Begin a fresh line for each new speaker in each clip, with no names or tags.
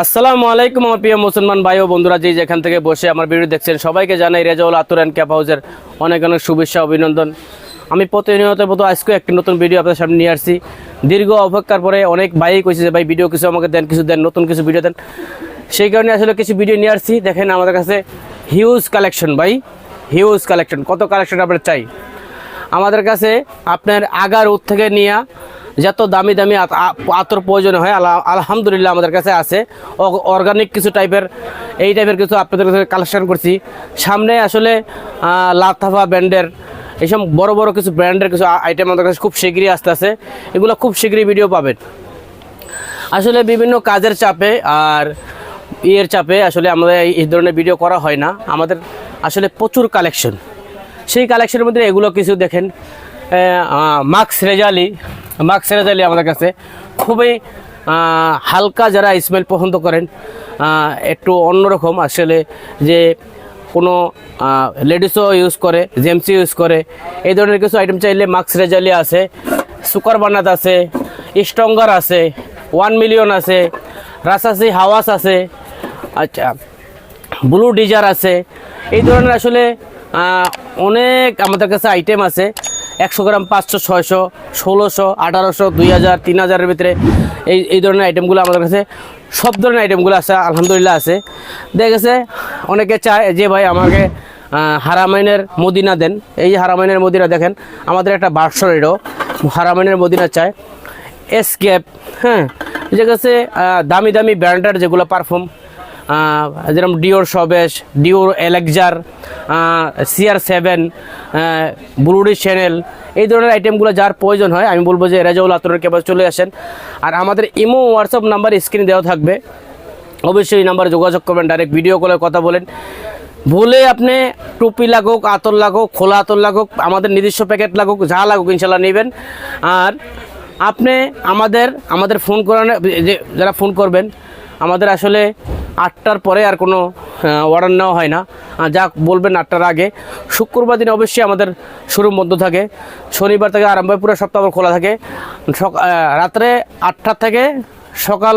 আসসালামু আলাইকুম আমার প্রিয় মুসলমান ভাই ও বন্ধুরা, যে যেখান থেকে বসে আমার ভিডিও দেখছেন সবাইকে জানাই রেজাউল আতুর অ্যান্ড ক্যাপ হাউসের অনেক অনেক শুভেচ্ছা, অভিনন্দন। আমি প্রতিনিয়ত মতো আজকে একটি নতুন ভিডিও আপনাদের সামনে নিয়ে আসছি। দীর্ঘ অপেক্ষার পরে অনেক ভাই কইছে যে, ভাই, ভিডিও কিছু আমাকে দেন, কিছু দেন, নতুন কিছু ভিডিও দেন। সেই কারণে আসলে কিছু ভিডিও নিয়ে আসছি। দেখেন আমাদের কাছে হিউজ কালেকশন ভাই হিউজ কালেকশন কত কালেকশন আপনার চাই? আমাদের কাছে আপনার আগার উত থেকে নিয়ে যত দামি দামি আত- আতর প্রয়োজন হয় আলা- আলহামদুলিল্লাহ আমাদের কাছে আছে। অর্গানিক কিছু টাইপের এই টাইপের কিছু আপনাদের কাছে কালেকশন করছি। সামনে আসলে লাথাফা ব্র্যান্ডের, এইসব বড় বড় কিছু ব্র্যান্ডের কিছু আইটেম আমাদের কাছে খুব শীঘ্রই আসতে আছে। এগুলো খুব শীঘ্রই ভিডিও পাবেন। আসলে বিভিন্ন কাজের চাপে আর ইয়ের চাপে আসলে আমাদের এই- এই ধরনের ভিডিও করা হয় না। আমাদের আসলে প্রচুর কালেকশন সেই কালেকশনের মধ্যে এগুলো কিছু দেখেন। মাক্স রেজালি মাক্স রেজালি আমাদের কাছে। খুবই হালকা যারা স্মেল পছন্দ করেন একটু অন্যরকম। আসলে যে কোনো লেডিসও ইউজ করে জেমসি ইউজ করে, এই ধরনের কিছু আইটেম চাইলে মাক্স রেজালি আছে। সুকার বানাত আছে, স্ট্রঙ্গার আছে ওয়ান মিলিয়ন আছে, রাসাসি হাওয়াস আছে আচ্ছা ব্লু ডিজার আছে। এই ধরনের আসলে অনেক আমাদের কাছে আইটেম আছে। একশো গ্রাম পাঁচশো, ছয়শো, ষোলোশো, আঠারোশো, দুই হাজার, তিন হাজারের ভিতরে এই এই ধরনের আইটেমগুলো আমাদের কাছে, সব ধরনের আইটেমগুলো আছে, আলহামদুলিল্লাহ আছে। দেখা গেছে, অনেকে চায় যে ভাই আমাকে হারামাইনের মদিনা দেন। এই হারামাইনের মদিনা দেখেন, আমাদের একটা বার্সর এটাও হারামাইনের মদিনা চায়। এসকেপ হ্যাঁ যে কাছে দামি দামি ব্র্যান্ডের যেগুলো পারফিউম যেরকম Dior সবেশ Dior elixir CR seven bleu de Chanel এই ধরনের আইটেমগুলো যার প্রয়োজন হয়, আমি বলব যে রেজাউল আতরের কেবল চলে আসেন। আর আমাদের ইমো হোয়াটসঅ্যাপ নাম্বার স্ক্রিনে দেওয়া থাকবে। অবশ্যই এই নাম্বারে যোগাযোগ করবেন ডাইরেক্ট ভিডিও কলে কথা বলেন। ভুলে আপনি টুপি লাগুক, আতর লাগুক, খোলা আতর লাগুক, আমাদের নিজস্ব প্যাকেট লাগুক, যা লাগুক ইনশাল্লাহ নেবেন। আর আপনি আমাদের আমাদের ফোন করানো যে যারা ফোন করবেন, আমাদের আসলে আটটার পরে আর কোনো অর্ডার নেওয়া হয় না। যা বলবেন আটটার আগে। শুক্রবার দিন অবশ্যই আমাদের শোরুম বন্ধ থাকে। শনিবার থেকে আরম্ভ পুরো সপ্তাহ খোলা থাকে। রাত্রে আটটার থেকে সকাল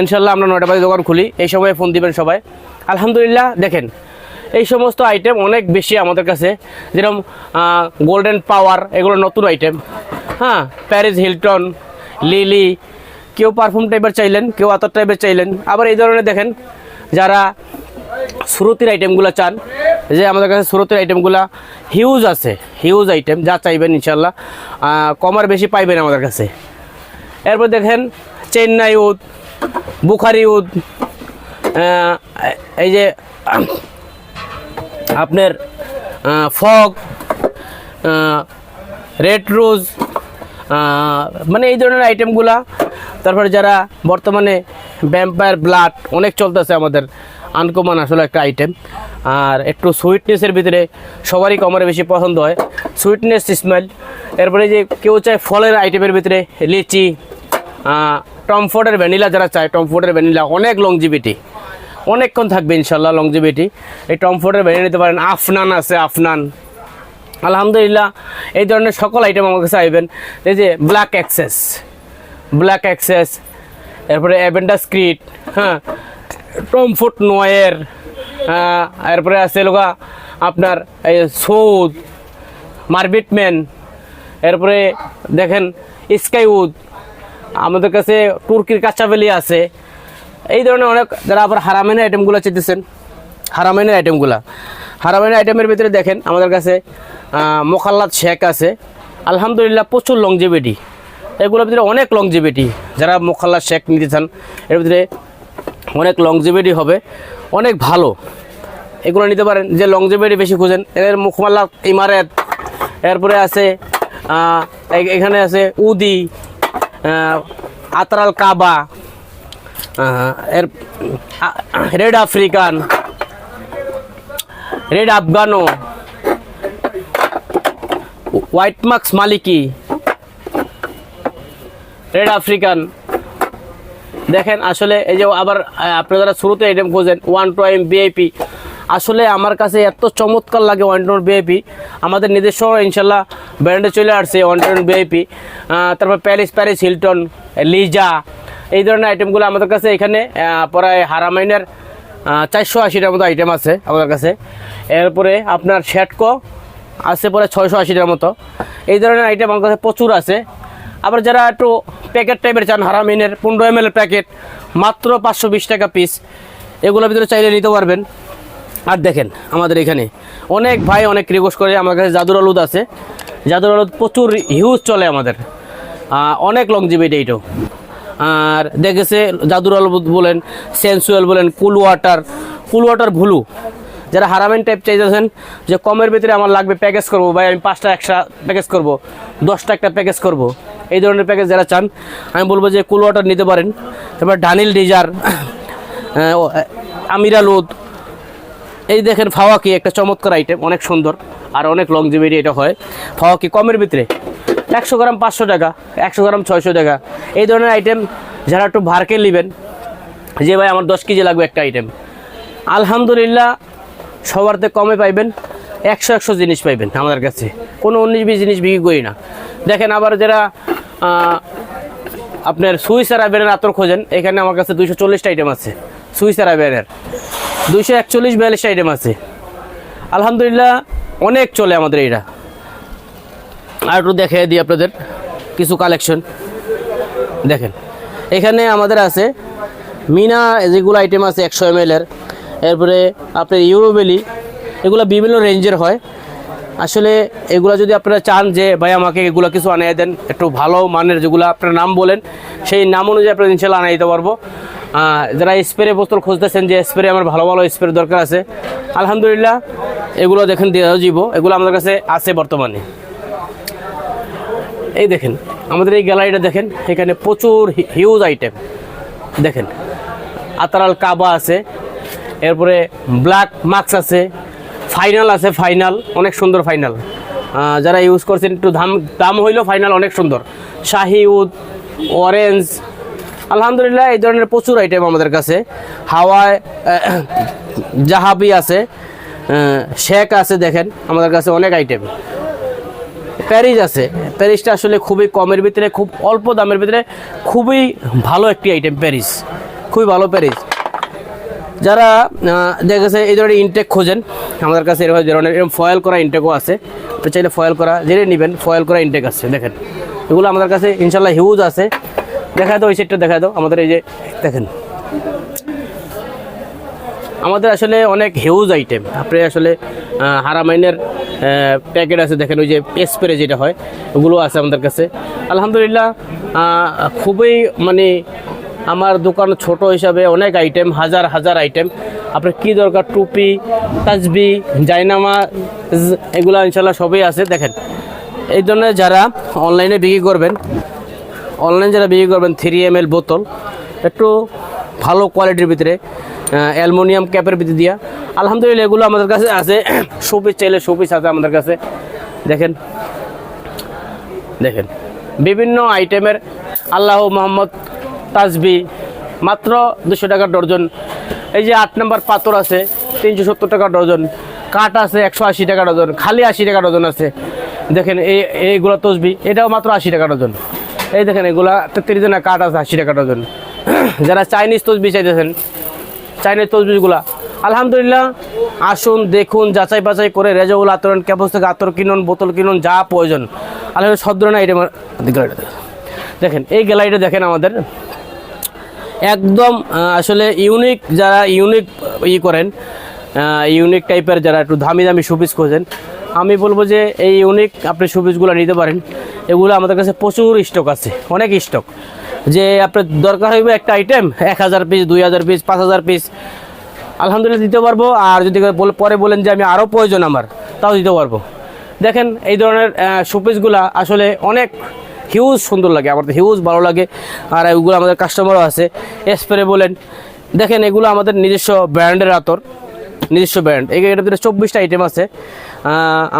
ইনশাল্লাহ আমরা নয়টা বাজে দোকান খুলি। এই সময় ফোন দিবেন সবাই। আলহামদুলিল্লাহ, দেখেন, এই সমস্ত আইটেম অনেক বেশি আমাদের কাছে। যেরকম গোল্ডেন পাওয়ার এগুলো নতুন আইটেম হ্যাঁ প্যারিস হিলটন লিলি কেউ পারফিউম টাইপের চাইলেন, কেউ আতর টাইপের চাইলেন। আবার এই ধরনের দেখেন, যারা সুরতির আইটেমগুলো চান, যে আমাদের কাছে সুরতির আইটেমগুলো হিউজ আছে হিউজ আইটেম যা চাইবেন ইনশাল্লাহ কমার বেশি পাইবেন আমাদের কাছে। এরপর দেখেন, চেন্নাই উদ, বুখারি উদ এই যে, আপনার ফগ রেড রোজ মানে এই ধরনের আইটেমগুলা তারপরে যারা বর্তমানে ভ্যাম্পায়ার ব্লাড অনেক চলতেছে আমাদের আনকমন আসলে একটা আইটেম আর একটু সুইটনেসের ভিতরে সবারই কমরে বেশি পছন্দ হয়। সুইটনেস স্মেল এরপরে যে কেউ চায় ফলের আইটেমের ভিতরে লিচি টমফোর্ডের ভ্যানিলা যারা চায় টমফোর্ডের ভ্যানিলা অনেক লংজিভিটি অনেকক্ষণ থাকবে ইনশাল্লাহ লংজিভিটি এই টমফোর্ডের ভ্যানিলা নিতে পারেন। আফনান আছে, আফনান। আলহামদুলিল্লাহ, এই ধরনের সকল আইটেম আমার কাছে আইবেন। এই যে ব্ল্যাক অ্যাক্সেস ব্ল্যাক অ্যাক্সেস এরপরে অ্যাভেন্ডাস ক্রিট হ্যাঁ টমফোর্ট নয়ের এরপরে আছে লোকা আপনার এই সৌদ মার্বিটম্যান এরপরে দেখেন স্কাইউড আমাদের কাছে তুর্কির কাঁচাবেলি আছে। এই ধরনের অনেক যারা আবার হারামেনের আইটেমগুলো চেতেছেন হারামেনের আইটেমগুলো হারামেনের আইটেমের ভিতরে দেখেন আমাদের কাছে আহ, শেখ আছে। আলহামদুলিল্লাহ প্রচুর লংজিবিটি এগুলোর ভিতরে অনেক লংজিবিটি যারা মোকাল্লাত শেক নিতে চান, এর ভিতরে অনেক লংজিবিটি হবে, অনেক ভালো। এগুলো নিতে পারেন, যে লংজিবিটি বেশি খুঁজেন এর মুখমাল্লা ইমারেত, এরপরে আছে এখানে আছে উদি আতরাল কাবা এর red African, red Afghano white marks মালিকি রেড আফ্রিকান। দেখেন, আসলে এই যে আবার আপনারা শুরুতে আইটেম খোঁজেন ওয়ান টু এম বিআইপি আসলে আমার কাছে এত চমৎকার লাগে ওয়ান টু বিআইপি আমাদের নিজস্ব ইনশাল্লাহ ব্র্যান্ডে চলে আসছে ওয়ান টু বিআইপি তারপর প্যারিস প্যারিস হিলটন লিজা এই ধরনের আইটেমগুলো আমাদের কাছে এখানে প্রায় হারামাইনের চারশো আশিটার মতো আইটেম আছে আমাদের কাছে। এরপরে আপনার শ্যাটকো আছে পরে ছয়শো আশিটার মতো। এই ধরনের আইটেম আমার কাছে প্রচুর আছে। আবার যারা একটু প্যাকেট টাইপের চান, হারামিনের পনেরো এম প্যাকেট মাত্র পাঁচশো বিশ টাকা পিস এগুলোর ভিতরে চাইলে নিতে পারবেন। আর দেখেন আমাদের এখানে অনেক ভাই অনেক রিকোয়েস্ট করে, আমার কাছে জাদুর আলুদ আছে। জাদুর আলুদ প্রচুর হিউজ চলে আমাদের। অনেক লংজিবিটি এইটাও আর দেখেছে জাদুর আলুদ বলেন সেন্সুয়াল বলেন কুল ওয়াটার কুল ওয়াটার ভুলু। যারা হারামেন টাইপ চাইতেছেন, যে কমের ভিতরে আমার লাগবে প্যাকেজ করব, ভাই আমি পাঁচটা একশা প্যাকেজ করব, দশটা একটা প্যাকেজ করব। এই ধরনের প্যাকেজ যারা চান, আমি বলব যে কুল ওয়াটার নিতে পারেন। তারপর ডানিল ডিজার আমিরা লোদ এই দেখেন ফাওয়াকি একটা চমৎকার আইটেম অনেক সুন্দর আর অনেক লং লংজিভিটি এটা হয়। ফাওয়াকি কমের ভিতরে একশো গ্রাম পাঁচশো টাকা, একশো গ্রাম ছয়শো টাকা। এই ধরনের আইটেম যারা একটু ভারকে নেবেন, যে ভাই আমার দশ কেজি লাগবে একটা আইটেম আলহামদুলিল্লাহ সবারতে কমে পাইবেন, একশো একশো জিনিস পাইবেন আমাদের কাছে। কোনো উনিশ বিশ জিনিস বিক্রি করি না। দেখেন আবার যারা আপনার সুইস আরবিয়ানের আতর খোঁজেন। এখানে আমার কাছে দুইশো চল্লিশটা আইটেম আছে। সুইস আরবিয়ানের দুইশো একচল্লিশ, বিয়াল্লিশটা আইটেম আছে। আলহামদুলিল্লাহ, অনেক চলে আমাদের এইটা। আর একটু দেখে দিই আপনাদের কিছু কালেকশন দেখেন, এখানে আমাদের আছে মিনা, যেগুলো আইটেম আছে একশো এম এর। এরপরে আপনার ইউরোবেলি এগুলো বিভিন্ন রেঞ্জের হয়। আসলে এগুলো যদি আপনারা চান যে, ভাই, আমাকে এগুলো কিছু আনিয়ে দেন, একটু ভালো মানের যেগুলো আপনার নাম বলেন, সেই নাম অনুযায়ী আপনার ইনশাল্লাহ আনিয়ে দিতে পারব। যারা স্প্রে বোতল খুঁজতেছেন যে, স্প্রে আমার ভালো ভালো স্প্রে দরকার আছে, আলহামদুলিল্লাহ, এগুলো দেখেন দেওয়া জীব এগুলো আমাদের কাছে আছে বর্তমানে। এই দেখেন, আমাদের এই গ্যালারিটা দেখেন, এখানে প্রচুর হিউজ আইটেম দেখেন, আতারাল কাবা আছে, এরপরে ব্ল্যাক মাস্ক আছে ফাইনাল আছে, ফাইনাল, অনেক সুন্দর ফাইনাল। যারা ইউজ করছেন, একটু দাম দাম হইলেও ফাইনাল অনেক সুন্দর। শাহি উদ অরেঞ্জ আলহামদুলিল্লাহ এই ধরনের প্রচুর আইটেম আমাদের কাছে। হাওয়ায় জাহাবি আছে শেক আছে দেখেন, আমাদের কাছে অনেক আইটেম প্যারিস আছে, প্যারিসটা আসলে খুবই কমের ভিতরে, খুব অল্প দামের ভিতরে খুবই ভালো একটি আইটেম প্যারিস। খুবই ভালো প্যারিস। যারা আহ, দেখেছে এই ধরনের ইনটেক খোঁজেন আমাদের কাছে এরকম ধরনের এরকম ফয়েল করা ইনটেকও আছে। আপনি চাইলে ফয়েল করা জেনে নেবেন ফয়েল করা ইনটেক আছে দেখেন। এগুলো আমাদের কাছে ইনশাল্লাহ হিউজ আছে। দেখা দাও ওই সেটটা দেখা দাও আমাদের এই যে দেখেন। আমাদের আসলে অনেক হিউজ আইটেম আপনি আসলে হারামাইনের প্যাকেট আছে দেখেন ওই যে স্প্রে যেটা হয় ওগুলো আছে আমাদের কাছে। আলহামদুলিল্লাহ খুবই মানে আমার দোকান ছোট হিসাবে অনেক আইটেম হাজার হাজার আইটেম আপনার কি দরকার? টুপি, তাজবি জাইনামা এগুলো ইনশাল্লাহ সবই আছে। দেখেন, এই জন্য যারা অনলাইনে বিক্রি করবেন অনলাইন যারা বিক্রি করবেন থ্রি এম এল বোতল, একটু ভালো কোয়ালিটির ভিতরে অ্যালমোনিয়াম ক্যাপের ভিতরে দিয়া। আলহামদুলিল্লাহ, এগুলো আমাদের কাছে আছে। শোপিস চাইলে শোপিস আছে আমাদের কাছে। দেখেন দেখেন, বিভিন্ন আইটেমের আল্লাহ মোহাম্মদ তাজবি, মাত্র দুশো টাকা ডর্জন এই যে আট নম্বর পাথর আছে, তিনশো সত্তর টাকা ডজন। কাঠ আছে একশো আশি টাকা ডজন, খালি আশি টাকা ডজন আছে। দেখেন এই এইগুলো তসবি এটাও মাত্র আশি টাকা ডজন। এই দেখেন, এগুলা তেত্রিশ জনের কাঠ আছে আশি টাকা ডজন। যারা চাইনিজ তসবি চাইতেছেন, চাইনিজ তসবিগুলা আলহামদুলিল্লাহ, আসুন, দেখুন, যাচাই বাছাই করে রেজাউল আতরণ ক্যাপস থেকে আতর কিনুন, বোতল কিনুন, যা প্রয়োজন। আলহামদুলিল্লাহ সব ধরনের আইটেম দেখেন, এই গ্যালারিটা দেখেন আমাদের। একদম আসলে ইউনিক যারা ইউনিক ই করেন ইউনিক টাইপের যারা একটু দামি দামি শোপিস খোঁজেন, আমি বলব যে এই ইউনিক আপনি শোপিসগুলো নিতে পারেন। এগুলো আমাদের কাছে প্রচুর স্টক আছে, অনেক স্টক যে আপনার দরকার হইবে একটা আইটেম এক হাজার পিস দুই হাজার পিস পাঁচ হাজার পিস আলহামদুলিল্লাহ দিতে পারব। আর যদি পরে বলেন যে আমি আরও প্রয়োজন আমার, তাও দিতে পারব। দেখেন এই ধরনের শোপিসগুলা আসলে অনেক হিউজ সুন্দর লাগে আমার তো হিউজ ভালো লাগে। আর এগুলো আমাদের কাস্টমারও আছে। স্প্রে বলেন, দেখেন এগুলো আমাদের নিজস্ব ব্র্যান্ডের আতর, নিজস্ব ব্র্যান্ড এটার ভিতরে চব্বিশটা আইটেম আছে।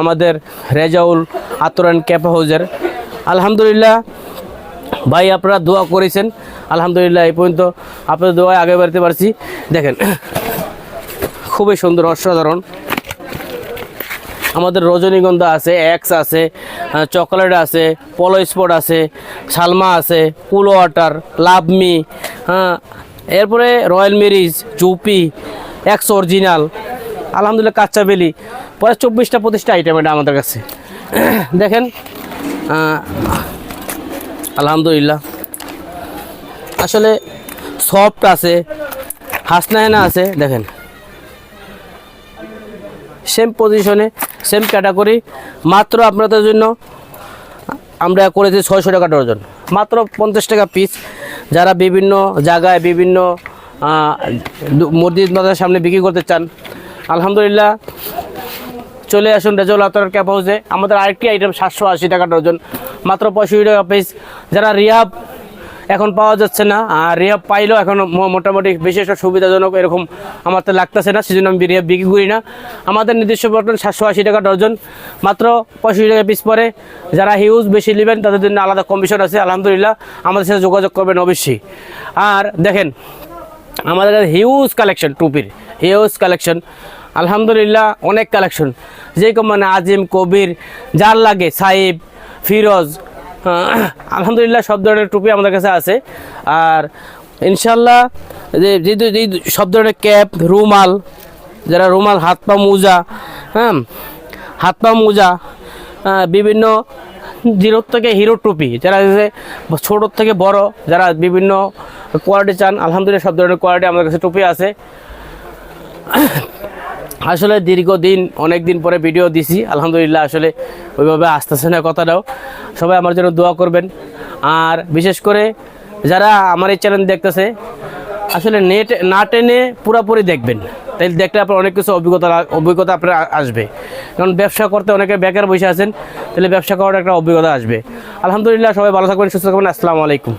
আমাদের রেজাউল আতর অ্যান্ড ক্যাপ হাউজের আলহামদুলিল্লাহ, ভাই আপনারা দোয়া করেছেন। আলহামদুলিল্লাহ, এই পর্যন্ত আপনাদের দোয়ায় আগে বাড়তে পারছি। দেখেন, খুবই সুন্দর, অসাধারণ। আমাদের রজনীগন্ধা আছে, এক্স আছে চকলেট আছে, পলো স্পট আছে, সালমা আছে, কুল ওয়াটার, লাভমি হ্যাঁ এরপরে রয়্যাল মেরিজ, জুপি, এক্স অরিজিনাল, আলহামদুলিল্লাহ কাচ্চা বেলি প্রায় চব্বিশটা পঁচিশটা আইটেম এটা আমাদের কাছে। দেখেন আলহামদুলিল্লাহ। আসলে সফট আছে হাসনা হেনা আছে, দেখেন। সেম পজিশনে সেম ক্যাটাগরি। মাত্র আপনাদের জন্য আমরা করেছি ছয়শো টাকা ডজন। মাত্র পঞ্চাশ টাকা পিস যারা বিভিন্ন জায়গায় বিভিন্ন মসজিদ মাদার সামনে বিক্রি করতে চান, আলহামদুলিল্লাহ, চলে আসুন রেজল আতর ক্যাপ হাউসে আমাদের আরেকটি আইটেম সাতশো আশি টাকা ডজন। মাত্র পঁয়ষট্টি টাকা পিস যারা রিহাব এখন পাওয়া যাচ্ছে না। আর রিহাব পাইলেও এখন মোটামুটি বেশি একটা সুবিধাজনক এরকম আমার তো লাগতেছে না, সেজন্য আমি রিহাব বিক্রি করি না। আমাদের নির্দিষ্ট বর্তমান সাতশো আশি টাকা ডজন, মাত্র পঁয়ষট্টি টাকা পিস পরে। যারা হিউজ বেশি নেবেন, তাদের জন্য আলাদা কমিশন আছে, আলহামদুলিল্লাহ। আমাদের সাথে যোগাযোগ করবেন অবশ্যই। আর দেখেন, আমাদের কাছে হিউজ কালেকশন টুপির। হিউজ কালেকশন আলহামদুলিল্লাহ, অনেক কালেকশন যে মানে আজিম, কবির, যার লাগে সাহেব ফিরোজ আলহামদুলিল্লাহ সব ধরনের টুপি আমাদের কাছে আছে। আর ইনশাল্লাহ যে যে সব ধরনের ক্যাপ, রুমাল, যারা রুমাল, হাত পা মোজা হ্যাঁ হাত পা মোজা বিভিন্ন জিরো থেকে হিরো টুপি, যারা ছোটোর থেকে বড়, যারা বিভিন্ন কোয়ালিটি চান, আলহামদুলিল্লাহ সব ধরনের কোয়ালিটি আমাদের কাছে টুপি আছে। আসলে দীর্ঘদিন অনেক দিন পরে ভিডিও দিছি। আলহামদুলিল্লাহ আসলে ওইভাবে আসতেছে না কথাটাও। সবাই আমার জন্য দোয়া করবেন। আর বিশেষ করে যারা আমার এই চ্যানেল দেখতেছে, আসলে নেট না টেনে পুরোপুরি দেখবেন। তাই দেখলে আপনার অনেক কিছু অভিজ্ঞতা অভিজ্ঞতা আপনার আসবে। কারণ ব্যবসা করতে অনেকে বেকার বসে আছেন তাহলে ব্যবসা করার একটা অভিজ্ঞতা আসবে। আলহামদুলিল্লাহ, সবাই ভালো থাকবেন, সুস্থ থাকবেন। আসসালামু আলাইকুম।